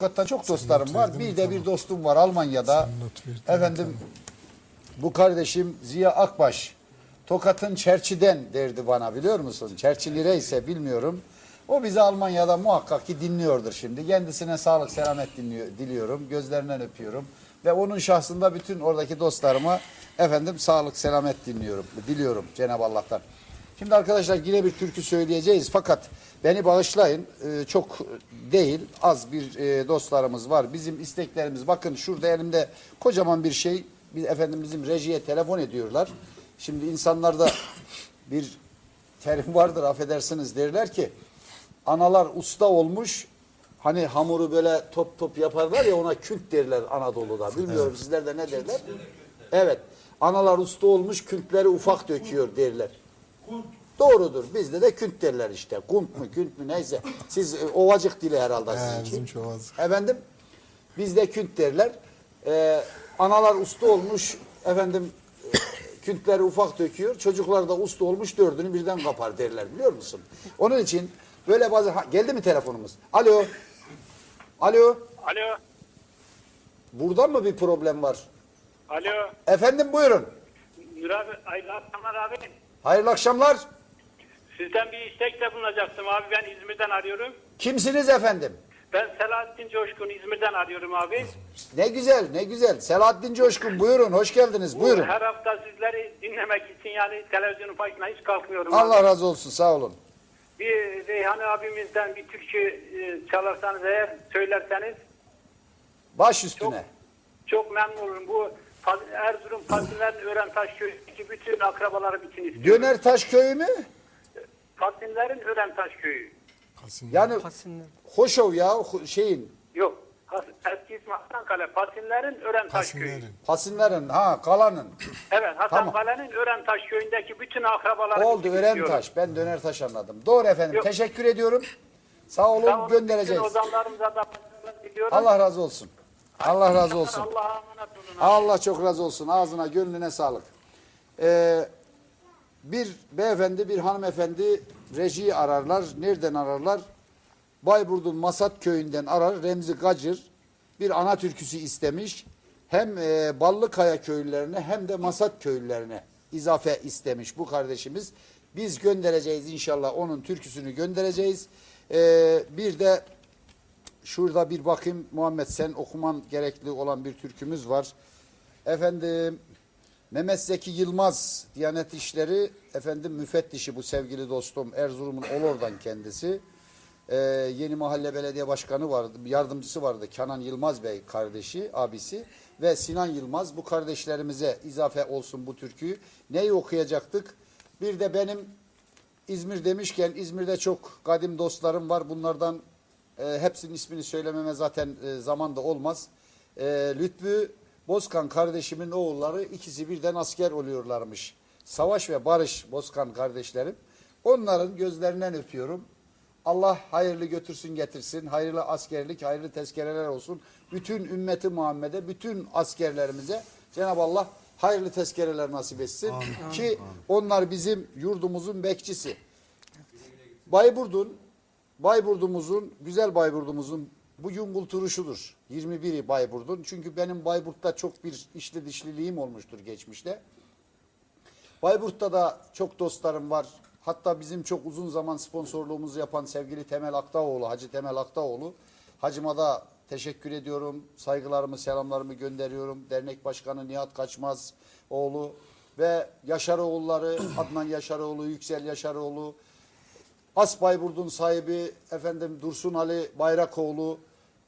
Hakikaten çok dostlarım var. Bir de bir dostum var Almanya'da. Efendim bu kardeşim Ziya Akbaş. Tokat'ın Çerçi'den derdi bana biliyor musun? Çerçi nereyse bilmiyorum. O bizi Almanya'da muhakkak ki dinliyordur şimdi. Kendisine sağlık selamet dinliyor, diliyorum. Gözlerinden öpüyorum. Ve onun şahsında bütün oradaki dostlarıma efendim sağlık selamet dinliyorum. Diliyorum Cenab-ı Allah'tan. Şimdi arkadaşlar yine bir türkü söyleyeceğiz fakat beni bağışlayın Ee, çok değil az bir e, dostlarımız var. Bizim isteklerimiz bakın şurada elimde kocaman bir şey biz efendim bizim rejiye telefon ediyorlar. Şimdi insanlarda bir terim vardır affedersiniz derler ki analar usta olmuş hani hamuru böyle top top yaparlar ya ona künk derler Anadolu'da. Bilmiyorum sizlerde ne derler? Evet. Analar usta olmuş künkleri ufak döküyor derler. Doğrudur. Bizde de künt derler işte. Kunt mu künt mü neyse. Siz e, ovacık dili herhalde He, sizinki. bizim çovazlık. Efendim bizde künt derler. Ee, analar usta olmuş efendim e, küntleri ufak döküyor. Çocuklar da usta olmuş dördünü birden kapar derler biliyor musun? Onun için böyle bazı ha, geldi mi telefonumuz? Alo. Alo. Alo, Buradan mı bir problem var? alo. Efendim buyurun. Nur abi, hayırlı akşamlar abi. Hayırlı akşamlar. Sizden bir istekte bulunacaktım abi. Ben İzmir'den arıyorum. Kimsiniz efendim? Ben Selahattin Coşkun İzmir'den arıyorum abi. Ne güzel, ne güzel. Selahattin Coşkun buyurun, hoş geldiniz. Buyurun. Her hafta sizleri dinlemek için yani televizyonun başına hiç kalkmıyorum. Allah abi. razı olsun, sağ olun. Bir Reyhan abimizden bir türkü e, çalarsanız eğer söylerseniz Baş çok, üstüne. çok memnun olurum. Bu Erzurum Pasinler'in Öğrentaş köyündeki bütün akrabalarım için istiyorum. Dönertaş köyü mü? Pasinler'in Öğrentaş köyü. Yani Hoşov ya ho- şeyin, Yok. Has- Eski ismi Hasankale. Pasinler'in Öğrentaş köyü. Pasinlerin, ha kalanın. Evet Hasan Tamam. Kale'nin Örentaş köyündeki bütün akrabalarım Oldu için Örentaş. Ben Dönertaş anladım. Doğru efendim. Yok. Teşekkür ediyorum. Sağ olun, Sağ olun, göndereceğiz. Bütün ozanlarımıza da başarılar diliyorum. Allah razı olsun. Allah razı olsun. Allah'a emanet olun. Allah çok razı olsun. Ağzına, gönlüne sağlık. Ee, bir beyefendi, bir hanımefendi rejiyi ararlar. Nereden ararlar? Bayburt'un Masat köyünden arar. Remzi Gacır bir ana türküsü istemiş. Hem e, Ballıkaya köylülerine hem de Masat köylülerine izafe istemiş bu kardeşimiz. Biz göndereceğiz inşallah onun türküsünü göndereceğiz. Ee, bir de Şurada bir bakayım Muhammed sen okuman gerekli olan bir türkümüz var. Efendim Mehmet Zeki Yılmaz Diyanet İşleri efendim müfettişi bu sevgili dostum Erzurum'un Olor'dan kendisi. Ee, yeni mahalle belediye başkanı vardı, yardımcısı vardı Kenan Yılmaz Bey kardeşi, abisi ve Sinan Yılmaz bu kardeşlerimize izafe olsun bu türküyü. Neyi okuyacaktık? Bir de benim İzmir demişken İzmir'de çok kadim dostlarım var. Bunlardan e, hepsinin ismini söylememe zaten e, zaman da olmaz. E, Lütfü Bozkan kardeşimin oğulları ikisi birden asker oluyorlarmış. Savaş ve Barış Bozkan kardeşlerim. Onların gözlerinden öpüyorum. Allah hayırlı götürsün getirsin. Hayırlı askerlik, hayırlı tezkereler olsun. Bütün ümmeti Muhammed'e, bütün askerlerimize Cenab-ı Allah hayırlı tezkereler nasip etsin. Ki onlar bizim yurdumuzun bekçisi. Bayburt'un, Bayburt'umuzun, güzel Bayburt'umuzun bu yungul turuşudur. 21'i Bayburt'un. Çünkü benim Bayburt'ta çok bir işli dişliliğim olmuştur geçmişte. Bayburt'ta da çok dostlarım var. Hatta bizim çok uzun zaman sponsorluğumuzu yapan sevgili Temel Aktaoğlu, Hacı Temel Aktaoğlu. Hacıma da teşekkür ediyorum. Saygılarımı, selamlarımı gönderiyorum. Dernek Başkanı Nihat Kaçmaz oğlu ve Yaşaroğulları, Adnan Yaşaroğlu, Yüksel Yaşaroğlu, As Bayburt'un sahibi efendim Dursun Ali Bayrakoğlu,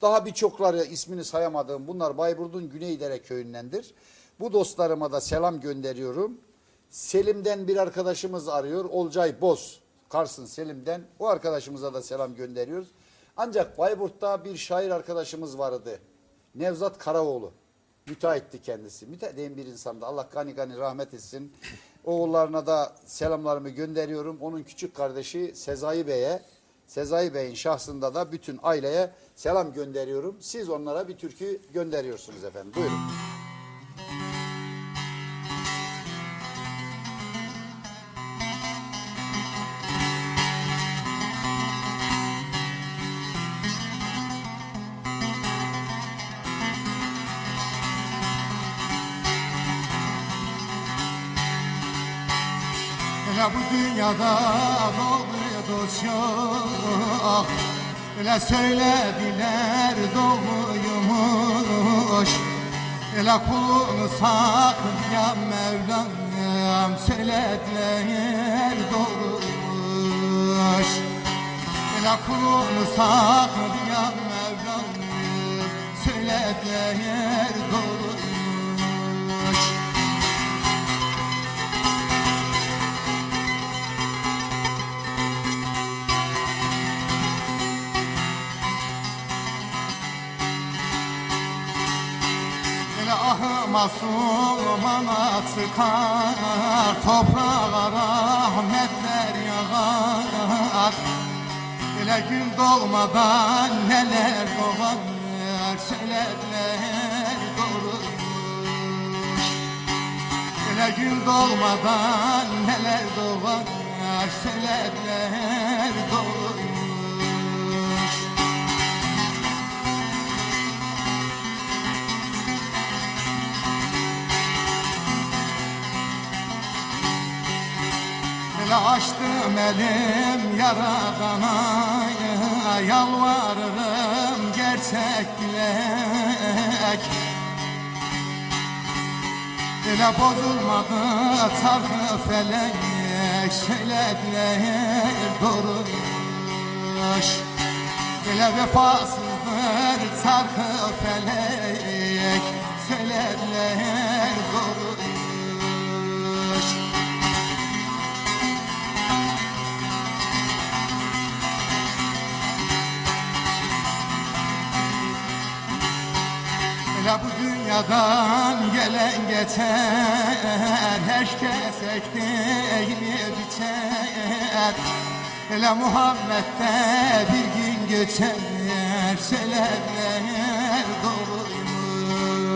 daha birçokları ismini sayamadığım bunlar Bayburt'un Güneydere köyündendir. Bu dostlarıma da selam gönderiyorum. Selim'den bir arkadaşımız arıyor. Olcay Boz. Karsın Selim'den. O arkadaşımıza da selam gönderiyoruz. Ancak Bayburt'ta bir şair arkadaşımız vardı. Nevzat Karaoğlu. Müteahhitti kendisi. Müteahhit bir insandı. Allah gani gani rahmet etsin. Oğullarına da selamlarımı gönderiyorum. Onun küçük kardeşi Sezai Bey'e, Sezai Bey'in şahsında da bütün aileye selam gönderiyorum. Siz onlara bir türkü gönderiyorsunuz efendim. Buyurun. Elə bu dünyada doğru dost yok. Elə söylədilər doğruymuş. Elə kulunu saklayan Mevlam Söylədilər doğruymuş. Elə kulunu saklayan Mevlam Söylədilər ahıma sumana çıkar Toprağa rahmetler yağar. Elə gün doğmadan neler doğar Söylediler doğruymuş Elə gün doğmadan neler doğar Söylediler doğruymuş açtım elim yaradana Yalvarırım gerçek dilek. Elə bozulmadı çarxı felek Söylediler doğruymuş Elə vefasızdır çarxı felek Söylediler doğruymuş dünyadan gelen geçer Herkes ektiğini biçer Elə Muhammed'de bir gün göçer Söylerler doğruymuş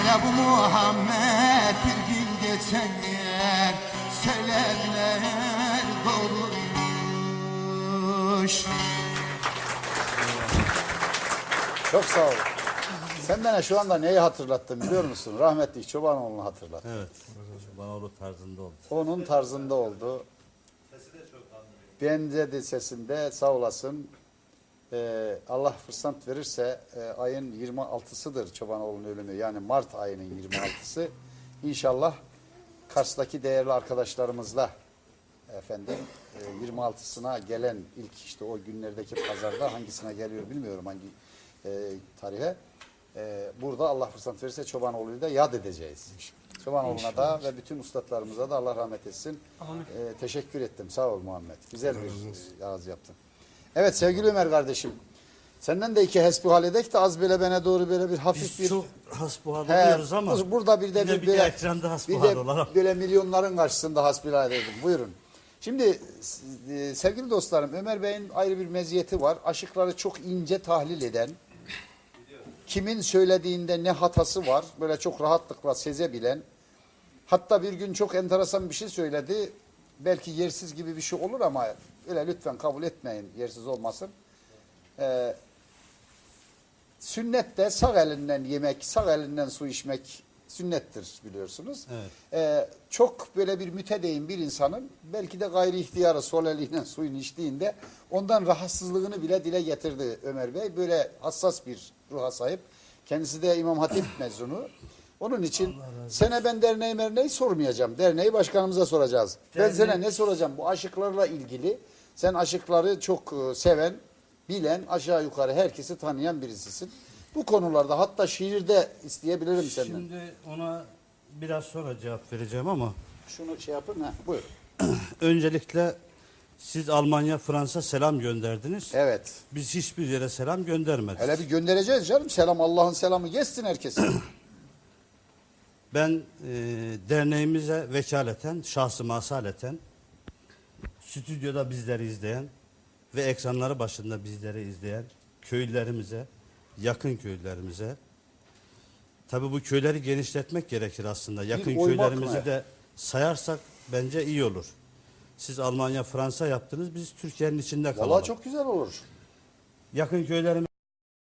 Elə bu Muhammed bir gün geçer Söylerler doğruymuş Çok sağ ol. Sen bana şu anda neyi hatırlattın biliyor musun? Rahmetli Çobanoğlu'nu hatırlat. Evet. Bana tarzında oldu. Onun tarzında oldu. Bence de sesinde sağ olasın. Ee, Allah fırsat verirse e, ayın 26'sıdır Çobanoğlu'nun ölümü. Yani Mart ayının 26'sı. İnşallah Kars'taki değerli arkadaşlarımızla efendim e, 26'sına gelen ilk işte o günlerdeki pazarda hangisine geliyor bilmiyorum hangi e, tarihe. E, burada Allah fırsat verirse Çobanoğlu'yu da yad edeceğiz. Çobanoğlu'na da ve bütün ustalarımıza da Allah rahmet etsin. E, teşekkür ettim. Sağ ol Muhammed. Güzel bir e, ağız yaptın. Evet sevgili Ömer kardeşim. Senden de iki hesbuhal edek de az böyle bana doğru böyle bir hafif Biz bir... çok hasbuhal He, oluyoruz ama bu- burada bir de bir de bir, bir de böyle, ekranda bir hasbuhal de olalım. böyle milyonların karşısında hasbihal edelim. Buyurun. Şimdi e, sevgili dostlarım Ömer Bey'in ayrı bir meziyeti var. Aşıkları çok ince tahlil eden, kimin söylediğinde ne hatası var böyle çok rahatlıkla sezebilen, hatta bir gün çok enteresan bir şey söyledi. Belki yersiz gibi bir şey olur ama öyle lütfen kabul etmeyin yersiz olmasın. Ee, Sünnette sağ elinden yemek, sağ elinden su içmek sünnettir biliyorsunuz. Evet. Ee, çok böyle bir mütedeyyin bir insanın belki de gayri ihtiyarı sol eliyle suyunu içtiğinde ondan rahatsızlığını bile dile getirdi Ömer Bey. Böyle hassas bir ruha sahip. Kendisi de İmam Hatip mezunu. Onun için sene ben derneği merneği sormayacağım. Derneği başkanımıza soracağız. Ben Dernek- sana ne soracağım? Bu aşıklarla ilgili. Sen aşıkları çok e, seven, bilen, aşağı yukarı herkesi tanıyan birisisin. Bu konularda hatta şiirde isteyebilirim senden. Şimdi ona biraz sonra cevap vereceğim ama Şunu şey yapın. ha buyur. öncelikle siz Almanya, Fransa selam gönderdiniz. Evet. Biz hiçbir yere selam göndermedik. Hele bir göndereceğiz canım. Selam Allah'ın selamı geçsin herkese. Ben e, derneğimize vekaleten, şahsıma asaleten, stüdyoda bizleri izleyen ve ekranları başında bizleri izleyen köylülerimize, yakın köylülerimize, tabi bu köyleri genişletmek gerekir aslında. Yakın köylerimizi de sayarsak bence iyi olur. Siz Almanya, Fransa yaptınız, biz Türkiye'nin içinde kalalım. Vallahi çok güzel olur. Yakın köylerimiz